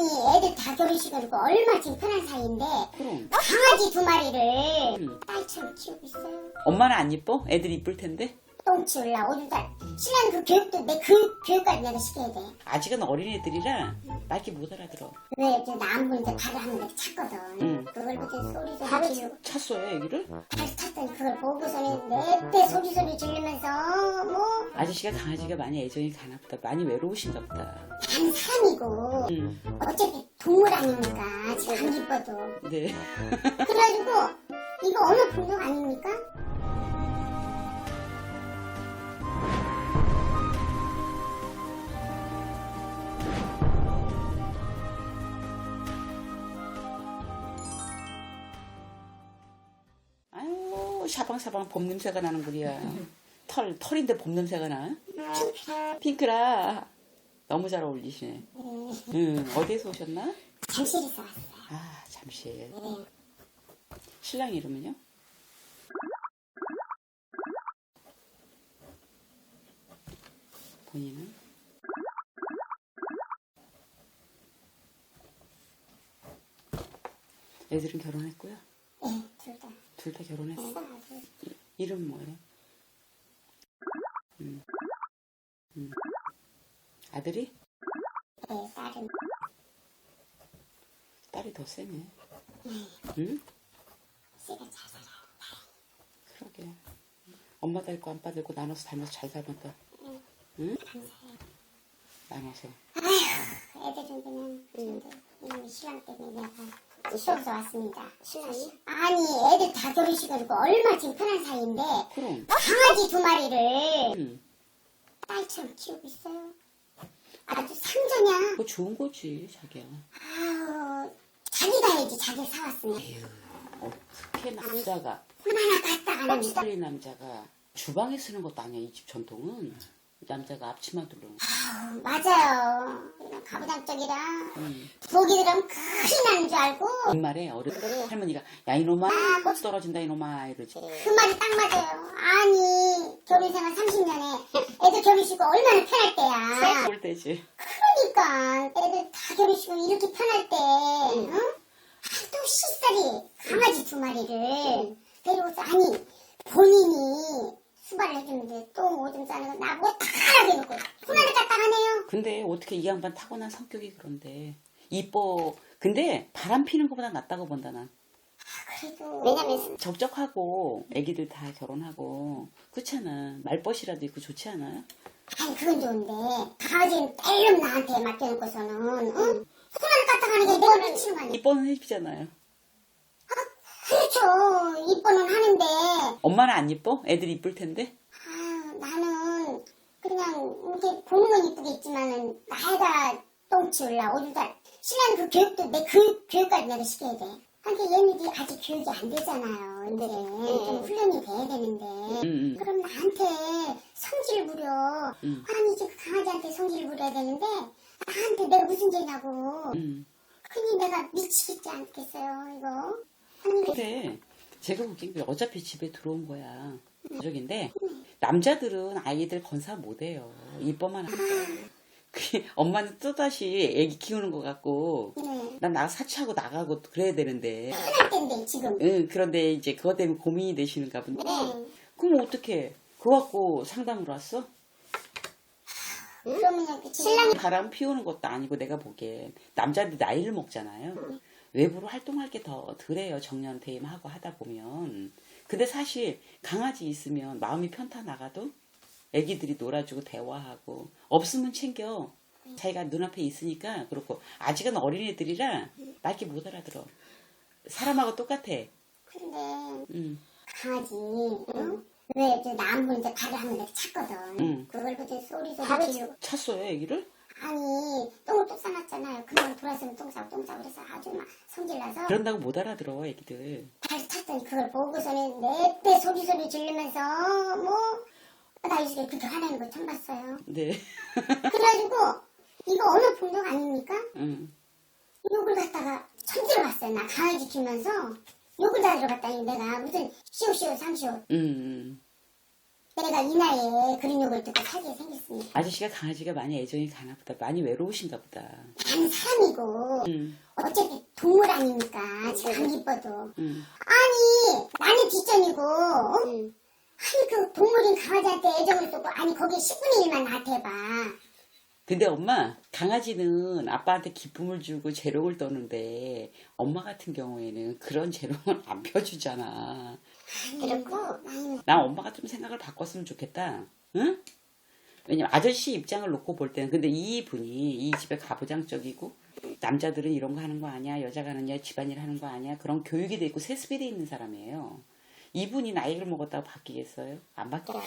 아니 애들 다 결혼식을 하고 얼마 지금 편한 사이인데 그럼. 강아지 두 마리를 응. 딸처럼 키우고 있어요. 엄마는 안 이뻐? 애들 이쁠 텐데? 똥 치울라 오줌달 신랑 그 교육도 내그 교육까지 내가 시켜야 돼. 아직은 어린애들이라 말귀 못 알아들어. 왜나안 보는데 발을 하는데 찾거든. 응. 그걸 보더니 소리 소리 지르고 찼어요, 애기를? 발 탔더니 그걸 보고서는 내때 소리 소리 지르면서 뭐 아저씨가 강아지가 많이 애정이 가나 보다. 많이 외로우신가 보다. 난 사람이 고 응. 어차피 동물 아닙니까? 지금 안 기뻐도. 네. 그래가지고 이거 어느 폭력 아닙니까? 아유, 샤방샤방 봄 냄새가 나는 거리야. 털, 털인데 봄 냄새가 나? 핑크라. 너무 잘 어울리시네. 응, 어디에서 오셨나? 잠실에서 왔어요. 아, 잠시. 네. 신랑 이름은요? 본인은? 애들은 결혼했고요. 네, 둘 다. 둘 다 결혼했어. 싸가지고. 이- 이름 뭐예요? 음. 음. 아들이? 네, 딸은. 딸이 더 세네. 네, 응? 씨가 잘 살아요. 그러게. 엄마 닮고 아빠 닮고 나눠서 닮아서 잘 살았다. 응. 응? 감사해요. 나눠서. 아휴, 애들은 그냥, 근데, 이놈의 신랑 때문에 내가 무서워서 왔습니다. 신랑이? 아니, 애들 다 결혼식을 하고 얼마 지금 편한 사이인데, 그럼. 강아지 두 마리를 응. 딸처럼 키우고 있어요. 아주 상전이야. 그거 좋은 거지, 자기야. 아유, 자기가 해야지, 자기가 사왔으니. 에휴, 어떻게 남자가, 하나하나 갖다 안 합니다. 빨리 남자가 주방에 쓰는 것도 아니야, 이 집 전통은. 남자가 앞치마 두르는 거. 아유, 맞아요. 이런 가부장적이라. 응. 보기 들으면 큰일 나는 줄 알고. 옛말에 어른 할머니가, 야, 이놈아, 꽃 떨어진다, 이놈아, 이러지. 그 말이 딱 맞아요. 아니, 결혼 생활 30년에 애들 결혼식이 얼마나 편할 때야. 올 때지. 그러니까 애들 다 결혼식을 이렇게 편할 때, 응? 하도 시살이 강아지 두 마리를 데려오서 아니 본인이 수발을 해주는데 똥 오줌 싸는 거 나보고 다 하게 해놓고 손안에 까딱하네요. 근데 어떻게 이 양반 타고난 성격이 그런데. 이뻐. 근데 바람 피는 것보다 낫다고 본다, 난. 그래도 왜냐면 적적하고, 애기들 다 결혼하고. 그렇잖아. 말벗이라도 있고 좋지 않아요? 아니 그건 좋은데 강아지는 떼름 나한테 맡겨놓고서는 응? 손안에 까딱하는 게 내가 미치는 거 아니야. 이뻐는 해주잖아요. 그렇죠. 이뻐는 하는데 엄마는 안 이뻐? 애들 이쁠 텐데? 아유, 나는 그냥 이렇게 보는 건 이쁘게 있지만은 나이가 똥 치울라 오줌달 신랑 그 교육도 내 그 교육까지 내가 시켜야 돼. 그러니까 얘네들이 아직 교육이 안 되잖아요. 이제 좀 훈련이 돼야 되는데 음. 그럼 나한테 성질 부려. 음. 아니 이제 그 강아지한테 성질 부려야 되는데 나한테 내가 무슨 죄냐고. 음. 괜히 내가 미치겠지 않겠어요 이거. 아니 근데 제가 보기엔 그 어차피 집에 들어온 거야. 가족인데 남자들은 아이들 건사 못해요. 이뻐만 하니까. 그 엄마는 또다시 애기 키우는 것 같고 네. 난나 사치하고 나가고 그래야 되는데 편할 텐데 지금. 응, 그런데 이제 그것 때문에 고민이 되시는가 본데 네. 그럼 어떻게 그거 갖고 상담을 왔어? 그러면 그 신랑 바람 피우는 것도 아니고 내가 보기엔 남자들 나이를 먹잖아요. 외부로 활동할 게 더 덜해요. 정년 퇴임하고 하다 보면. 근데 사실 강아지 있으면 마음이 편타 나가도 애기들이 놀아주고 대화하고 없으면 챙겨. 자기가 눈앞에 있으니까 그렇고 아직은 어린애들이라 말귀 못 알아들어. 사람하고 똑같아. 근데 응. 강아지 응? 왜나안 보는데 발을 하는데 찾거든. 응. 그걸 보더니 소리 소리 지르고 찼어요, 애기를? 아니 똥을 또 싸놨잖아요. 그냥 돌아서면 똥 싸고 똥 싸고 그래서 아주 막 성질나서 그런다고 못 알아들어, 애기들. 발 탔더니 그걸 보고서는 내때 소리 소리 지르면서 뭐나 이제 그렇게 화내는 거 처음 봤어요. 네. 그래가지고 이거 어느 폭력 아닙니까? 응. 욕을 갖다가 천지를 봤어요. 나 강아지 키우면서 욕을 다 들어갔다니 내가 무슨 시오시오 삼시오 응, 응. 내가 이 나이에 그런 욕을 듣고 살게 생겼습니다. 아저씨가 강아지가 많이 애정이 가나 보다. 많이 외로우신가 보다. 나는 사람이고 음, 어차피 동물 아닙니까? 참 기뻐도. 음. 아니 나는 뒷전이고 어? 아니 그 동물인 강아지한테 애정을 쏟고 아니 거기에 10분의 1만 나한테 해봐. 근데 엄마, 강아지는 아빠한테 기쁨을 주고 재롱을 떠는데 엄마 같은 경우에는 그런 재롱을 안 펴주잖아. 그렇고 난 엄마가 좀 생각을 바꿨으면 좋겠다. 응? 왜냐면 아저씨 입장을 놓고 볼 때는 근데 이 분이 이 집에 가부장적이고 남자들은 이런 거 하는 거 아니야 여자가 하느냐 집안일 하는 거 아니야 그런 교육이 돼 있고 세습이 돼 있는 사람이에요. 이분이 나이를 먹었다고 바뀌겠어요? 안 바뀌어요.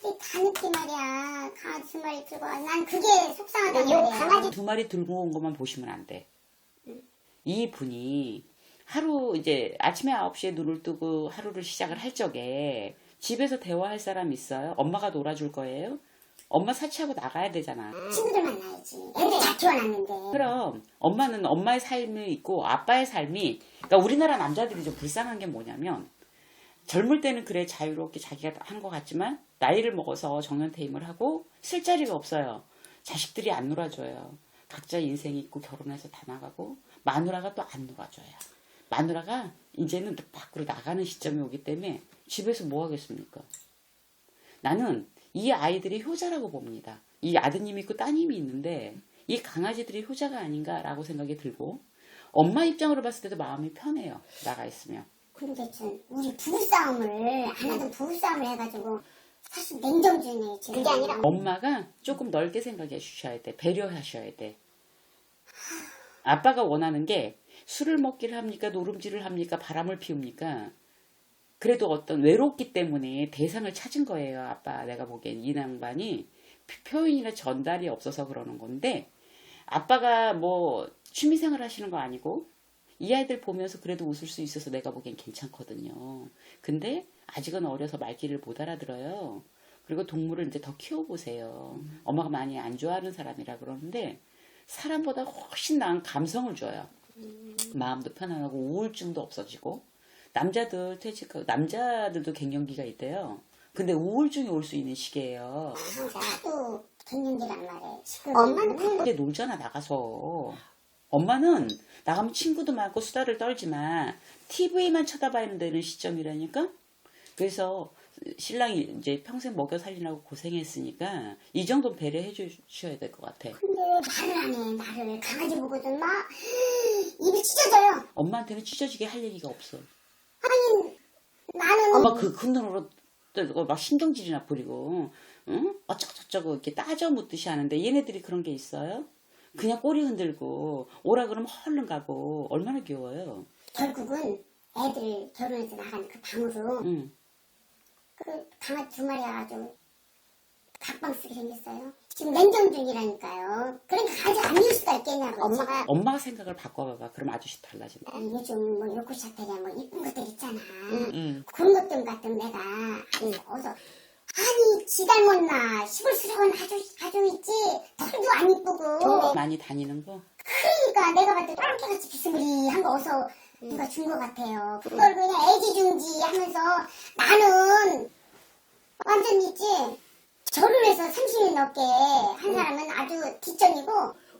그게 다 늦게 말이야 강아지 두 마리 들고 와. 난 그게 속상하단 말이야. 강아지 두 마리 들고 온 것만 보시면 안 돼. 이 분이 하루 이제 아침에 9시에 눈을 뜨고 하루를 시작을 할 적에 집에서 대화할 사람 있어요? 엄마가 놀아줄 거예요? 엄마 사치하고 나가야 되잖아. 친구들 만나야지. 애들 다 키워놨는데. 그럼 엄마는 엄마의 삶이 있고 아빠의 삶이 그러니까 우리나라 남자들이 좀 불쌍한 게 뭐냐면 젊을 때는 그래 자유롭게 자기가 한 것 같지만 나이를 먹어서 정년퇴임을 하고 쓸 자리가 없어요. 자식들이 안 놀아줘요. 각자 인생이 있고 결혼해서 다 나가고 마누라가 또 안 놀아줘요. 마누라가 이제는 또 밖으로 나가는 시점이 오기 때문에 집에서 뭐 하겠습니까? 나는 이 아이들이 효자라고 봅니다. 이 아드님이 있고 따님이 있는데 이 강아지들이 효자가 아닌가라고 생각이 들고 엄마 입장으로 봤을 때도 마음이 편해요. 나가 있으면. 근데 전 우리 부부싸움을 안 하던 부부싸움을 해가지고 사실 냉정주의네 지금. 그게 아니라 엄마가 조금 넓게 생각해 주셔야 돼. 배려하셔야 돼. 아빠가 원하는 게 술을 먹기를 합니까? 노름질을 합니까? 바람을 피웁니까? 그래도 어떤 외롭기 때문에 대상을 찾은 거예요. 아빠 내가 보기엔 이 양반이 표현이나 전달이 없어서 그러는 건데 아빠가 뭐 취미생활 하시는 거 아니고 이 아이들 보면서 그래도 웃을 수 있어서 내가 보기엔 괜찮거든요. 근데 아직은 어려서 말귀를 못 알아들어요. 그리고 동물을 이제 더 키워보세요. 엄마가 많이 안 좋아하는 사람이라 그러는데 사람보다 훨씬 나은 감성을 줘요. 마음도 편안하고 우울증도 없어지고 남자들 퇴직 남자들도 갱년기가 있대요. 근데 우울증이 올 수 있는 시기예요. 나도 갱년기란 말이야. 엄마는 이제 놀잖아 나가서. 엄마는 나가면 친구도 많고 수다를 떨지만 TV만 쳐다봐야 되는 시점이라니까. 그래서 신랑이 이제 평생 먹여 살리라고 고생했으니까 이 정도 배려해 주셔야 될 것 같아. 근데 말을 안 해. 나를 강아지 보고든 막 입이 찢어져요. 엄마한테는 찢어지게 할 얘기가 없어. 아니 나는 엄마 그 큰 눈으로 막 신경질이나 부리고 응? 어쩌고저쩌고 이렇게 따져 묻듯이 하는데 얘네들이 그런 게 있어요? 그냥 꼬리 흔들고 오라 그러면 헐른 가고 얼마나 귀여워요. 결국은 애들 결혼해서 나가는 그 방으로 응. 그 강아지 두 마리 와가지고 각방 쓰게 생겼어요. 지금 냉정 중이라니까요. 그러니까 안 이을 수가 있겠냐고. 엄마가 엄마가 생각을 바꿔봐봐. 그럼 아저씨 달라진다. 아니, 요즘 뭐 요코샤테냐 뭐 이쁜 것들 있잖아. 응. 그런 것들 같은 내가 아니, 어서 아니 지 닮았나 시골 수락은 아주 아주 있지 털도 안 이쁘고 많이 다니는 거? 그러니까 내가 봤을 때 똘끼같이 비스무리한 거 어서 누가 준 것 같아요. 그걸 그냥 애지중지 하면서 나는 완전 있지 절을 해서 30년 넘게 한 사람은 아주 뒷전이고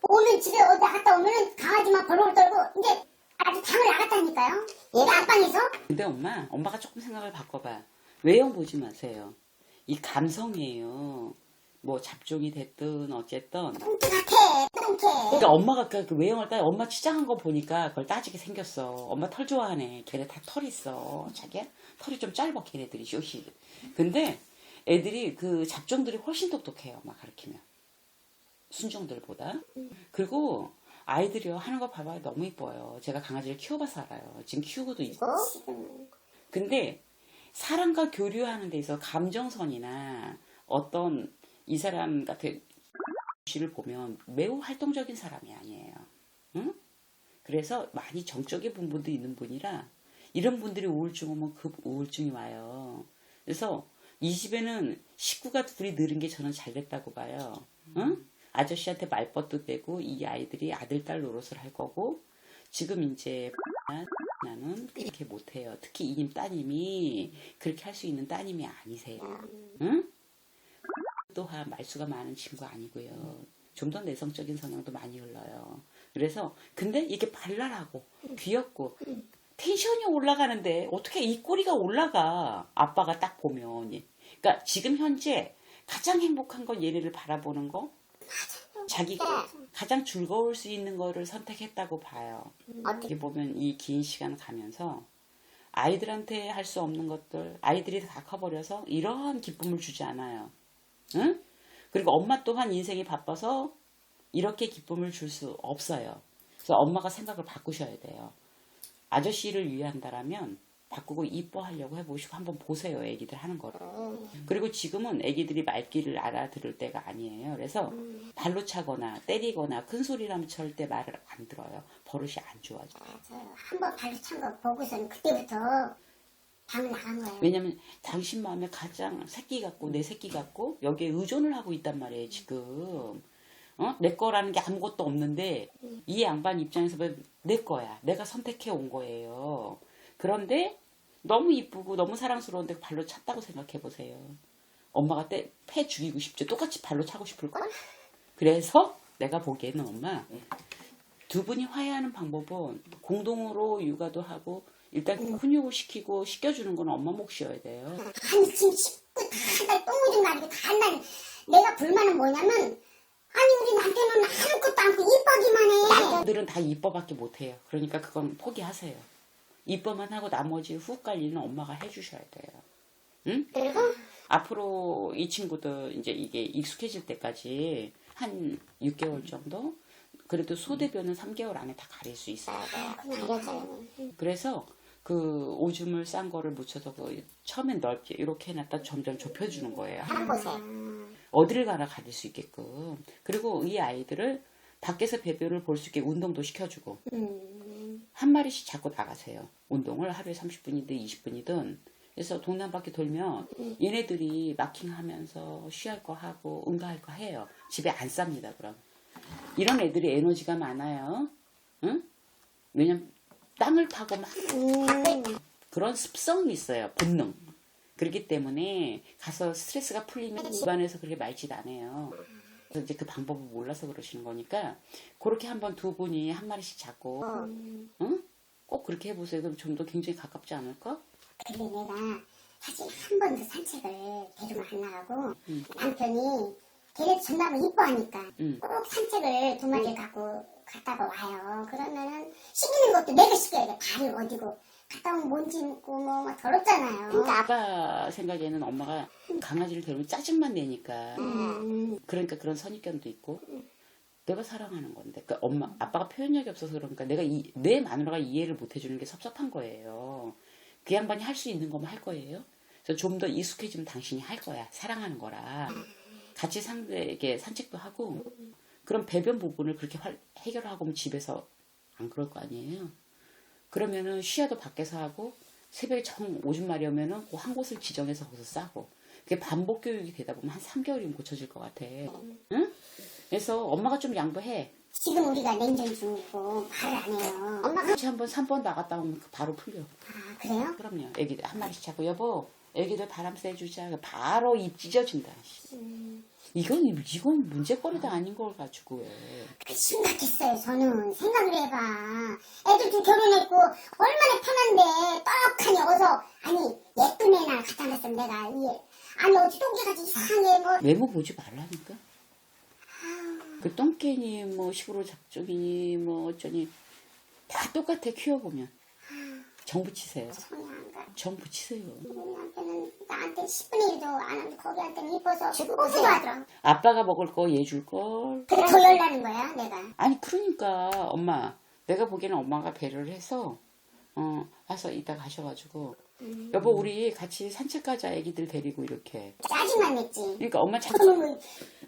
오면 집에 어디 갔다 오면은 강아지만 벌벌 떨고 이제 아주 당을 나갔다니까요. 얘가 앞방에서 근데 엄마, 엄마가 조금 생각을 바꿔봐. 외형 보지 마세요. 이 감성이에요. 뭐 잡종이 됐든 어쨌든. 똥개 같아 똥개. 그러니까 엄마가 그 외형을 따 엄마 치장한 거 보니까 그걸 따지게 생겼어. 엄마 털 좋아하네. 걔네 다 털 있어. 자기야? 털이 좀 짧아 걔네들이 쇼시. 근데 애들이 그 잡종들이 훨씬 똑똑해요. 엄마 가르치면. 순종들보다. 그리고 아이들이요 하는 거 봐봐요. 너무 이뻐요. 제가 강아지를 키워봐서 알아요. 지금 키우고도 있고. 지금 근데 사람과 교류하는 데 있어 감정선이나 어떤 이 사람 같은 씨를 보면 매우 활동적인 사람이 아니에요. 응? 그래서 많이 정적인 부분도 있는 분이라 이런 분들이 우울증 오면 급 우울증이 와요. 그래서 이 집에는 식구가 둘이 늘은 게 저는 잘 됐다고 봐요. 응? 아저씨한테 말벗도 빼고 이 아이들이 아들 딸 노릇을 할 거고 지금 이제 나는 그렇게 못해요. 특히 이님 따님이 그렇게 할 수 있는 따님이 아니세요. 응? 또한 말수가 많은 친구 아니고요. 좀 더 내성적인 성향도 많이 흘러요. 그래서 근데 이게 발랄하고 귀엽고 텐션이 올라가는데 어떻게 이 꼬리가 올라가? 아빠가 딱 보면. 그러니까 지금 현재 가장 행복한 건 얘네를 바라보는 거. 자기가 가장 즐거울 수 있는 거를 선택했다고 봐요. 어떻게 보면 이 긴 시간 가면서 아이들한테 할 수 없는 것들, 아이들이 다 커버려서 이러한 기쁨을 주지 않아요. 응? 그리고 엄마 또한 인생이 바빠서 이렇게 기쁨을 줄 수 없어요. 그래서 엄마가 생각을 바꾸셔야 돼요. 아저씨를 위한다라면 바꾸고 이뻐하려고 해보시고 한번 보세요. 애기들 하는 거를. 그리고 지금은 애기들이 말귀를 알아들을 때가 아니에요. 그래서 발로 차거나 때리거나 큰 소리라면 절대 말을 안 들어요. 버릇이 안 좋아져. 맞아요. 한번 발로 찬 거 보고서는 그때부터 방을 나간 거예요. 왜냐면 당신 마음에 가장 새끼 같고 내 새끼 같고 여기에 의존을 하고 있단 말이에요 지금 어? 내 거라는 게 아무것도 없는데 이 양반 입장에서 보면 내 거야 내가 선택해 온 거예요 그런데 너무 이쁘고 너무 사랑스러운데 발로 찼다고 생각해 보세요 엄마가 때, 패 죽이고 싶죠 똑같이 발로 차고 싶을걸 그래서 내가 보기에는 엄마 두 분이 화해하는 방법은 공동으로 육아도 하고 일단 훈육을 시키고 시켜주는 건 엄마 몫이어야 돼요. 아니 지금 씻고 다한달 똥오줌 마르고 다 한달 내가 불만은 뭐냐면 아니 우리 남편은 아무것도 않고 이뻐기만 해. 남들은 다 이뻐밖에 못해요. 그러니까 그건 포기하세요. 이뻐만 하고 나머지 후 관리는 엄마가 해주셔야 돼요. 응? 그리고 앞으로 이 친구들 이제 이게 익숙해질 때까지 한 6개월 정도? 그래도 소대변은 3개월 안에 다 가릴 수 있어요. 알려줘요. 그래서 그 오줌을 싼 거를 묻혀서 그 처음엔 넓게 이렇게 해놨다 점점 좁혀주는 거예요. 한번 보세요. 어디를 가나 가릴 수 있게끔. 그리고 이 아이들을 밖에서 배변을 볼 수 있게 운동도 시켜주고 음, 한 마리씩 자꾸 나가세요. 운동을 하루에 30분이든 20분이든. 그래서 동네 한 바퀴 돌면 얘네들이 마킹하면서 쉬할 거 하고 응가할 거 해요. 집에 안 쌉니다. 그럼 이런 애들이 에너지가 많아요. 응? 왜냐면 땅을 파고 막 음, 그런 습성이 있어요. 본능. 그렇기 때문에 가서 스트레스가 풀리면 집안에서 그렇게 말짓 안 해요. 그래서 이제 그 방법을 몰라서 그러시는 거니까 그렇게 한번 두 분이 한 마리씩 잡고 응? 꼭 그렇게 해보세요. 그럼 좀 더 굉장히 가깝지 않을까? 근데 내가 사실 한 번도 산책을 데리고 안 나가고 남편이 걔네 전남을 이뻐하니까 음. 꼭 산책을 두 마리를 갖고 갔다가 와요. 그러면은 씻기는 것도 내가 씻겨야 돼. 발이 어디고 갔다 오면 먼지 있고 뭐, 뭐 더럽잖아요. 그러니까 아빠 생각에는 엄마가 강아지를 데리면 짜증만 내니까 음, 그러니까 그런 선입견도 있고 내가 사랑하는 건데 그러니까 엄마 아빠가 표현력이 없어서 그러니까 내가 이, 내 마누라가 이해를 못 해주는 게 섭섭한 거예요. 그 양반이 할 수 있는 거면 할 거예요. 그래서 좀 더 익숙해지면 당신이 할 거야. 사랑하는 거라. 같이 상대에게 산책도 하고 그런 배변 부분을 그렇게 활- 해결하고 오면 집에서 안 그럴 거 아니에요. 그러면은 쉬어도 밖에서 하고 새벽에 정 오줌 마리 오면은 그 한 곳을 지정해서 거기서 싸고 그게 반복 교육이 되다 보면 한 3개월이면 고쳐질 것 같아. 응? 그래서 엄마가 좀 양보해. 지금 우리가 냉전 중이고 말을 안 해요. 엄마가 같이 한번 3번 나갔다 오면 그 바로 풀려. 아 그래요? 그럼요. 애기들 한 마리씩 잡고 여보 애기들 바람 쐬주자. 바로 입 찢어진다. 이건 이건 문제거리도 아닌 걸 가지고 왜. 그 심각했어요. 저는 생각을 해봐. 애들 좀 결혼했고 얼마나 편한데 떡하니 어서 아니 예쁜 애나 갖다 놨으면 내가. 아니 어찌 똥개같이 이상해 뭐 외모 보지 말라니까. 그 똥개니 뭐 시골 작종이니 뭐 어쩌니 다 똑같아 키워보면 정 붙이세요. 손이 안 가. 정 붙이세요. 우리 남편은 나한테 10분의 1도 안 하는데 거기한테는 이뻐서 뽀뽀도 하더라. 아빠가 먹을 거 얘 줄 걸. 그래 더 열나는 거야 내가. 아니 그러니까 엄마 내가 보기에는 엄마가 배려를 해서 어 와서 이따 가셔가지고 여보 우리 같이 산책 가자 애기들 데리고 이렇게 짜증만 냈지. 그러니까 엄마 자꾸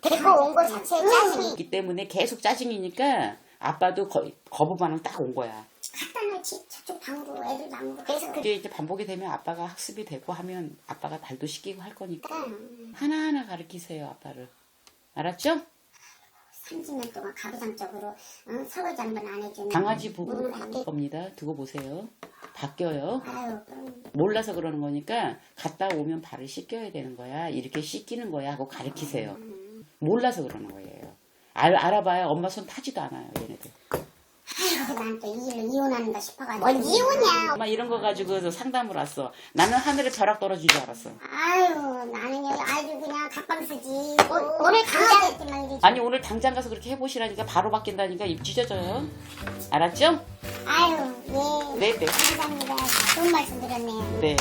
데리고 온 거 자체에 짜증이. 있기 때문에 계속 짜증이니까 아빠도 거, 거부 반응 딱 온 거야 갖다 놨지 저쪽 방으로 애들 방으로. 그래서 그 이제 이제 반복이 되면 아빠가 학습이 되고 하면 아빠가 발도 씻기고 할 거니까 음. 하나하나 가르치세요 아빠를 알았죠? 30년 동안 가부장적으로 응? 설거지 한 번 안 해주는 강아지 부부 겁니다 두고 보세요 바뀌어요. 아유. 몰라서 그러는 거니까 갔다 오면 발을 씻겨야 되는 거야. 이렇게 씻기는 거야 하고 가르치세요. 몰라서 그러는 거예요. 알, 알아봐야 엄마 손 타지도 않아요, 얘네들. 난또이 일로 이혼하는가 싶어가지고. 뭔 이혼이야? 엄마 이런 거 가지고 상담을 왔어. 나는 하늘에 벼락 떨어질 줄 알았어. 아유, 나는 여기 아주 그냥 각방 쓰지. 오, 늘 강아지였지만 이제. 아니 오늘 당장 가서 그렇게 해보시라니까 바로 바뀐다니까 입 찢어져요. 알았죠? 아유, 예. 네, 네. 감사합니다. 좋은 말씀 드렸네요. 네.